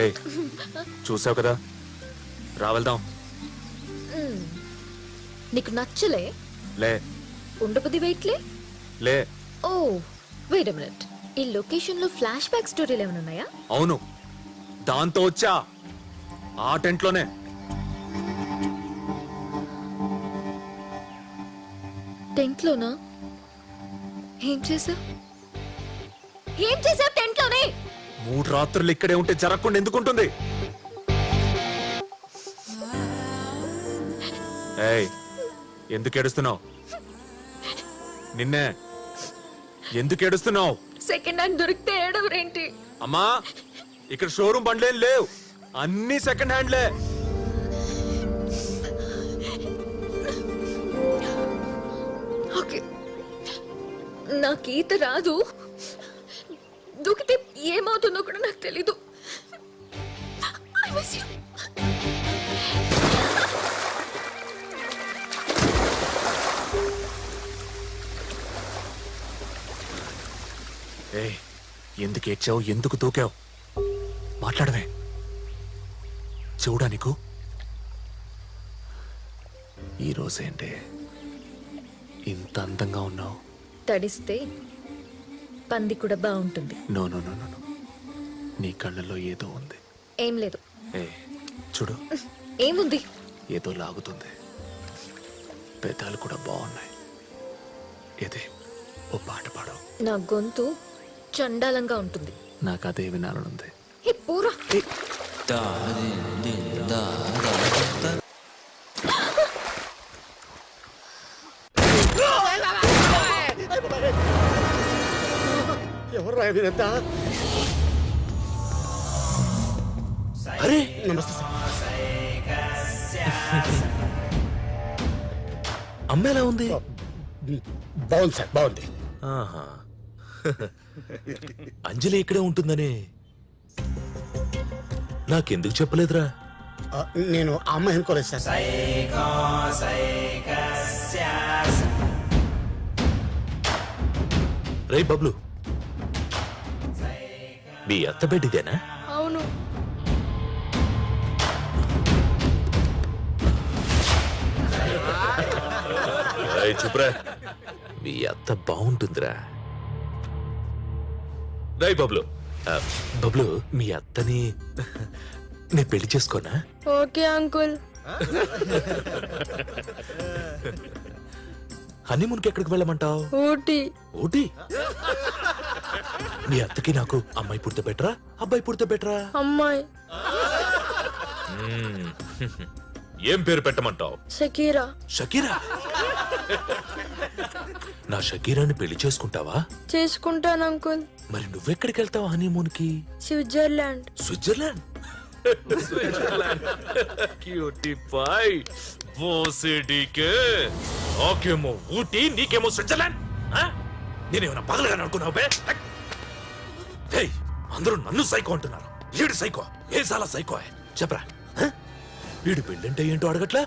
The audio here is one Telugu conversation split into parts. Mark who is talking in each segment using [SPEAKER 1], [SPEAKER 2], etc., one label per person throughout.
[SPEAKER 1] ఏయ్ చూసావు కదా? రా వెళ్దాం.
[SPEAKER 2] నీకు నచ్చలే?
[SPEAKER 1] లే.
[SPEAKER 2] ఉండబుది వెయిట్లే?
[SPEAKER 1] లే.
[SPEAKER 2] ఓ వెయిట్ మినిట్ ఈ లొకేషన్లో ఫ్లాష్ బ్యాక్ స్టోరీలు ఏమైనా ఉన్నాయా?
[SPEAKER 1] అవును. దాంతో వచ్చా. ఆ టెంట్లోనే.
[SPEAKER 2] టెంట్ లోనా ఏం చేసా ఏం చేసా టెంట్లోనే
[SPEAKER 1] మూడు రాత్రులు ఇక్కడే ఉంటే జరగకుండా ఎందుకుంటుంది? ఏయ్ ఎందుకు ఏడుస్తున్నావు? నిన్నే ఎందుకు ఏడుస్తున్నావు?
[SPEAKER 2] సెకండ్ హ్యాండ్ దొరికితే ఏడవరేంటి?
[SPEAKER 1] అమ్మా ఇక్కడ షోరూమ్ బండ్లేం లేవు. అన్ని సెకండ్ హ్యాండ్లే.
[SPEAKER 2] ఓకే. నాకు ఈత రాదు. దూకితే ఏమవుతుందో కూడా నాకు తెలీదు.
[SPEAKER 1] ఏయ్ ఎందుకు ఏడ్చావు ఎందుకు తూకావు మాట్లాడవే. చూడా నీకు? ఈరోజేంటే ఇంత అందంగా ఉన్నావు?
[SPEAKER 2] తడిస్తే పంది కూడా బాగుంటుంది.
[SPEAKER 1] No no no no no. కళ్ళల్లో ఏదో ఉంది.
[SPEAKER 2] ఏం లేదు.
[SPEAKER 1] ఏ చూడు.
[SPEAKER 2] ఏముంది?
[SPEAKER 1] ఏదో లాగుతుంది. పెదాలు కూడా బాగున్నాయి. ఏదే? ఓ పాట పాడు.
[SPEAKER 2] నా గొంతు చండాలంగా ఉంటుంది.
[SPEAKER 1] నాకు అదే వినాలనుంది.
[SPEAKER 2] ఏ పూరా.
[SPEAKER 3] ఎవరు రా మీరంతా
[SPEAKER 1] అరే
[SPEAKER 3] నమస్తే సార్.
[SPEAKER 1] అమ్మ ఎలా ఉంది?
[SPEAKER 3] బాగుంది సార్ బాగుంది.
[SPEAKER 1] ఆహా. అంజలి ఇక్కడే ఉంటుందని నాకెందుకు చెప్పలేదురా?
[SPEAKER 3] ఆ, నేను ఆ అమ్మాయి అనుకోలేదు సార్
[SPEAKER 1] రే బబ్లు మీ అత్త బిడ్డదేనా?
[SPEAKER 2] అవును.
[SPEAKER 1] చెప్పురా. మీ అత్త బాగుంటుందిరా రై బబ్లు. ఆ, బబ్లు మీ అత్తని నేను పెళ్ళి చేసుకోనా?
[SPEAKER 4] Okay uncle.
[SPEAKER 1] హనీమూన్కి ఎక్కడికి వెళ్ళమంటావు?
[SPEAKER 4] ఊటీ.
[SPEAKER 1] ఊటీ? మీ అత్తకి నాకు అమ్మాయి పుడితే బెటరా? అబ్బాయి పుడితే బెటరా?
[SPEAKER 4] అమ్మాయి.
[SPEAKER 1] ఏం పేరు పెట్టమంటావు?
[SPEAKER 4] షకీరా.
[SPEAKER 1] షకీరా? నా షకీరాని పెళ్ళి చేసుకుంటావా?
[SPEAKER 4] చేసుకుంటాను అంకుల్.
[SPEAKER 1] మరి నువ్వెక్కడికి వెళ్తావు హనీమూన్కి
[SPEAKER 4] Switzerland?
[SPEAKER 1] Switzerland. Switzerland cutie pie ఓసిడికే నాకేమో ఊటీ నీకేమో స్విట్జర్లాండ్ ఆ? నేనేమైనా పగలగా అనుకున్నావు బే? హే అందరూ నన్ను సైకో అంటున్నారు. వీడు సైకో ఏ చాలా సైకో చెప్పరా వీడు పెళ్ళంటే ఏంటో అడగట్లా?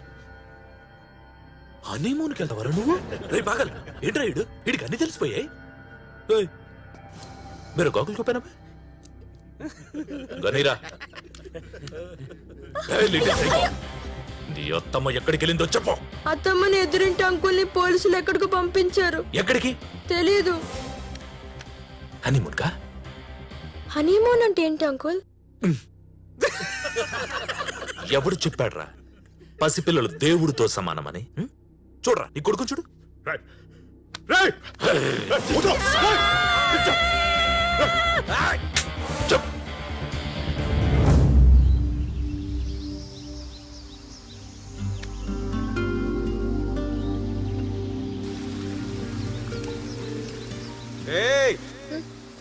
[SPEAKER 1] హనీమూన్కి వెళ్తావరా నువ్వు? రే పాగల్. ఏంట్రా వీడు? వీడికి అన్ని తెలిసిపోయాయి. మీరు గోకులు కొప్పానా గనీరా. Little psycho. నీ అత్తమ్మ ఎక్కడికి వెళ్ళిందో చెప్పు
[SPEAKER 4] అత్తమ్మని ఎదురింటి అంకుల్ని పోలీసులు ఎక్కడికి పంపించారు
[SPEAKER 1] ఎక్కడికి
[SPEAKER 4] తెలీదు
[SPEAKER 1] హనీమూన్ కా
[SPEAKER 4] హనీమూన్ అంటే ఏంటి అంకుల్
[SPEAKER 1] ఎవడు చెప్పాడ్రా పసిపిల్లలు దేవుడితో సమానమని? చూడరా నీ కొడుకు చూడు చెప్.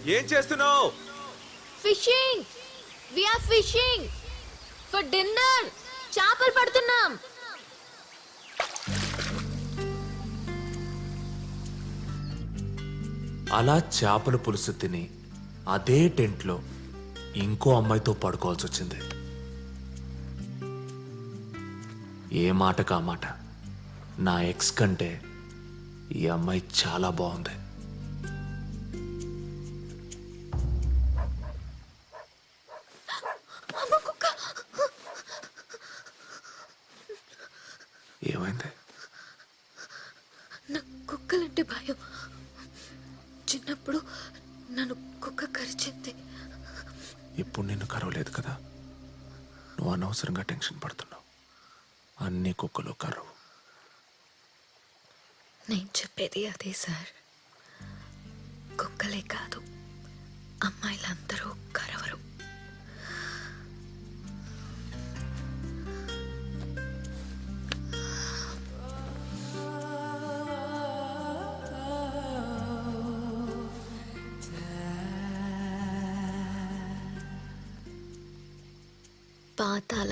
[SPEAKER 1] ఏం చేస్తున్నావు?
[SPEAKER 2] Fishing. We are fishing for dinner చేపలు పడుతున్నాం.
[SPEAKER 1] అలా చేపల పులుసు తిని అదే టెంట్లో ఇంకో అమ్మాయితో పడుకోవాల్సి వచ్చింది. ఏ మాట కా మాట? నా ఎక్స్ కంటే ఈ అమ్మాయి చాలా బాగుంది. ఏమైంది? నాకు కుక్కలంటే భయం. చిన్నప్పుడు నన్ను కుక్క కరిచింది.
[SPEAKER 5] ఇప్పుడు నిన్ను కరవలేదు కదా? నువ్వు అనవసరంగా టెన్షన్ పడుతున్నావు. అన్ని కుక్కలు కరవు
[SPEAKER 2] నేను చెప్పేది అదే సార్. కుక్కలే కాదు అమ్మాయిలందరూ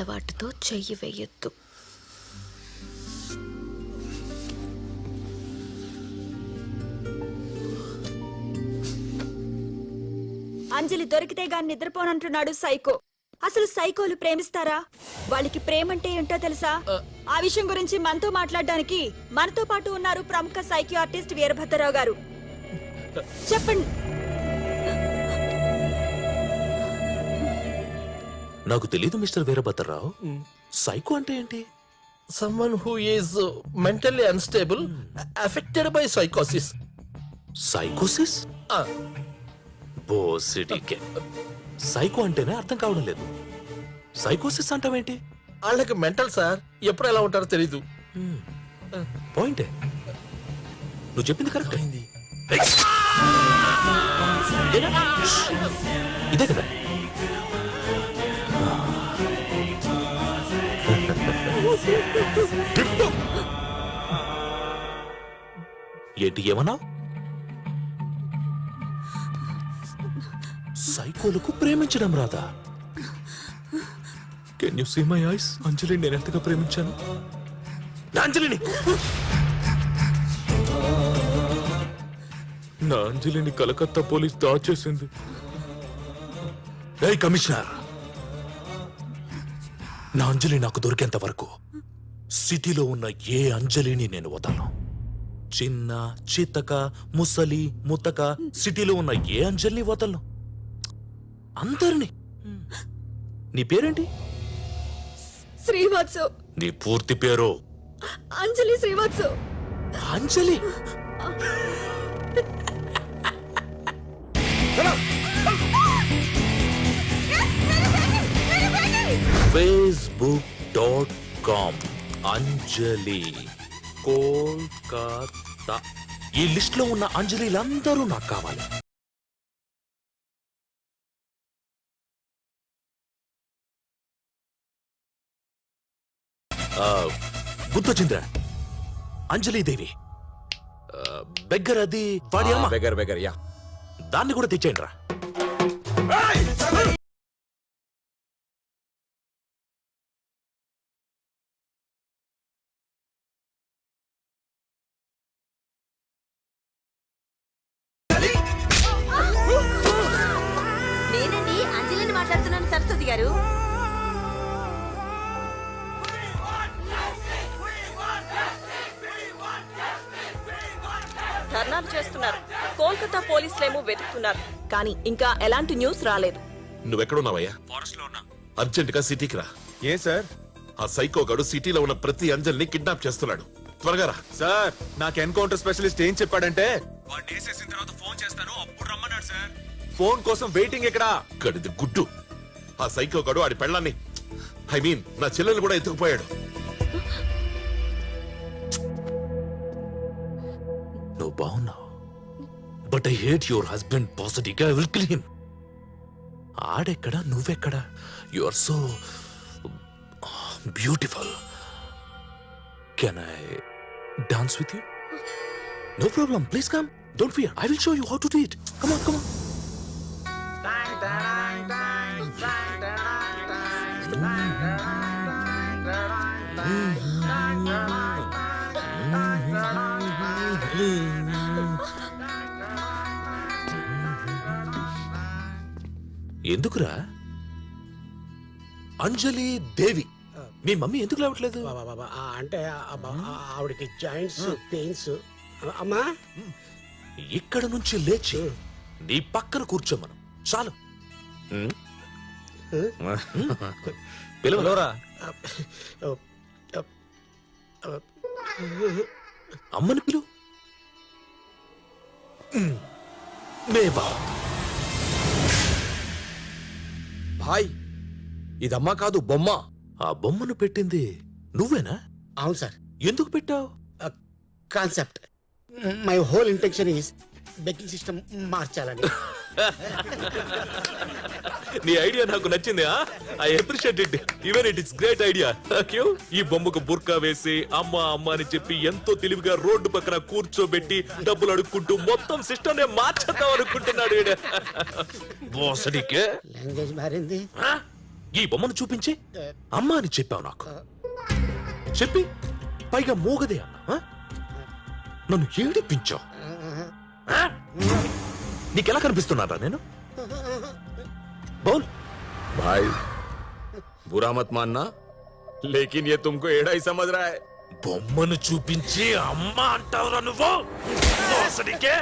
[SPEAKER 2] అలవాటుతో చెయ్యి వేయొద్దు.
[SPEAKER 6] అంజలి దొరికితే గాని నిద్రపోనంటున్నాడు సైకో. అసలు సైకోలు ప్రేమిస్తారా? వాళ్ళకి ప్రేమంటే ఏంటో తెలుసా? ఆ. విషయం గురించి మనతో మాట్లాడడానికి మనతో పాటు ఉన్నారు ప్రముఖ సైకో ఆర్టిస్ట్ వీరభద్రరావు గారు. చెప్పండి.
[SPEAKER 1] నాకు తెలీదు మిస్టర్ వీరభద్రరావు. సైకో అంటే ఏంటి?
[SPEAKER 7] Who is uh, mentally unstable affected by psychosis.
[SPEAKER 1] సైకోసిస్
[SPEAKER 7] Ah,
[SPEAKER 1] బోసిడికే సైకో అంటేనే అర్థం కావడం లేదు. సైకోసిస్ అంటావేంటి
[SPEAKER 7] వాళ్ళకి మెంటల్ సార్ ఎప్పుడు ఎలా ఉంటారో తెలీదు.
[SPEAKER 1] పాయింటే. నువ్వు చెప్పింది కరెక్ట్. ఇదే కదా. ఏంటి ఏమన్నా? సైకోలకు ప్రేమించడం రాదా? Can you see my eyes Anjali నేను ఎంతగా ప్రేమించాను? నా అంజలిని నా అంజలిని కలకత్తా పోలీస్ దాచేసింది. కమిషనర్! నా అంజలి నాకు దొరికేంత వరకు సిటీలో ఉన్న ఏ అంజలిని నేను వదలను? చిన్న చిత్తక ముసలి ముత్తక సిటీలో ఉన్న ఏ అంజలిని వదలను? అందరిని. నీ పేరేంటి?
[SPEAKER 4] శ్రీవాత్సు.
[SPEAKER 1] నీ పూర్తి పేరు?
[SPEAKER 4] Anjali Srivatsu.
[SPEAKER 1] Anjali? Facebook dot com. Anjali. Kolkata. ఈ లిస్ట్లో ఉన్న అంజలిలందరూ నాకు కావాలి. ఆ, గుర్తొచ్చిందిరా అంజలీదేవి. బెగ్గర్ అది వాడి అమ్మ.
[SPEAKER 8] Beggar beggar yeah.
[SPEAKER 1] దాన్ని కూడా తెచ్చేయండి రా
[SPEAKER 6] సరస్వతి గారు
[SPEAKER 4] ధర్నాలు చేస్తున్నారు. కోల్కతా పోలీసులేమో వెతుకుతున్నారు. కానీ ఇంకా ఎలాంటి న్యూస్ రాలేదు.
[SPEAKER 8] నువ్వెక్కడున్నావయ్యా? ఫారెస్ట్లో ఉన్నా. అర్జెంట్గా సిటీకి రా.
[SPEAKER 9] ఏ సార్?
[SPEAKER 8] ఆ సైకో గడు సిటీలో ఉన్న ప్రతి అంజల్ని కిడ్నాప్ చేస్తున్నాడు. త్వరగా రా.
[SPEAKER 9] సార్ నాకు ఎన్కౌంటర్ స్పెషలిస్ట్ ఏం చెప్పాడంటే? వాడిని వేసేసిన తర్వాత ఫోన్ చేస్తాను అప్పుడు రమ్మన్నాడు సార్. ఫోన్ కోసం వెయిటింగ్ ఇక్కడ
[SPEAKER 8] గడిది గుడ్డు. ఆ సైకో గడు ఆడి పెళ్ళాన్ని. ఐ మీన్ నా చెల్లెలు కూడా ఎత్తుకుపోయాడు.
[SPEAKER 1] నువ్వు బాగున్నావు. But I hate your husband పాజిటివ్గా ఐ విల్ కిల్ హిమ్ ఆడెక్కడ నువ్వెక్కడ? You are so beautiful can I dance with you no problem please come don't fear I will show you how to do it come on come on ఎందుకురా? అంజలి దేవి. మీ మమ్మీ ఎందుకు లేవట్లేదు?
[SPEAKER 3] బాబా బాబా ఆ, అంటే ఆవిడకి జాయింట్స్ పెయిన్స్ అమ్మా.
[SPEAKER 1] ఇక్కడ నుంచి లేచి నీ పక్కన కూర్చోమను చాలు. అమ్మని పిలు
[SPEAKER 9] భాయ్ ఇదమ్మా కాదు బొమ్మ.
[SPEAKER 1] ఆ బొమ్మను పెట్టింది నువ్వేనా?
[SPEAKER 3] అవును సార్.
[SPEAKER 1] ఎందుకు పెట్టావు?
[SPEAKER 3] Concept. My whole intention is begging system మార్చాలని.
[SPEAKER 1] నీ ఐడియా నాకు నచ్చింది I appreciate it even it is great idea queue ఈ బొమ్మకు బుర్కా వేసి అమ్మ అమ్మ అని చెప్పి ఎంతో తెలివిగా రోడ్డు పక్కన కూర్చోబెట్టి డబ్బులు అడుక్కుంటూ మొత్తం సిస్టమ్ నే మార్చేద్దాం అనుకుంటున్నాడు
[SPEAKER 3] లాంగ్వేజ్ మారింది?
[SPEAKER 1] ఈ బొమ్మను చూపించి అమ్మ అని చెప్పావు నాకు. చెప్పి పైగా మూగదే అన్న ఆ? నన్ను ఏడిపించావు? నీకెలా కనిపిస్తున్నారా నేను? బౌల్
[SPEAKER 9] भाई बुरा मत मानना लेकिन ये तुमको एड़ा ही समझ रहा है
[SPEAKER 1] బొమ్మను చూపించి అమ్మ అంటావురా నువ్వు బోసడికే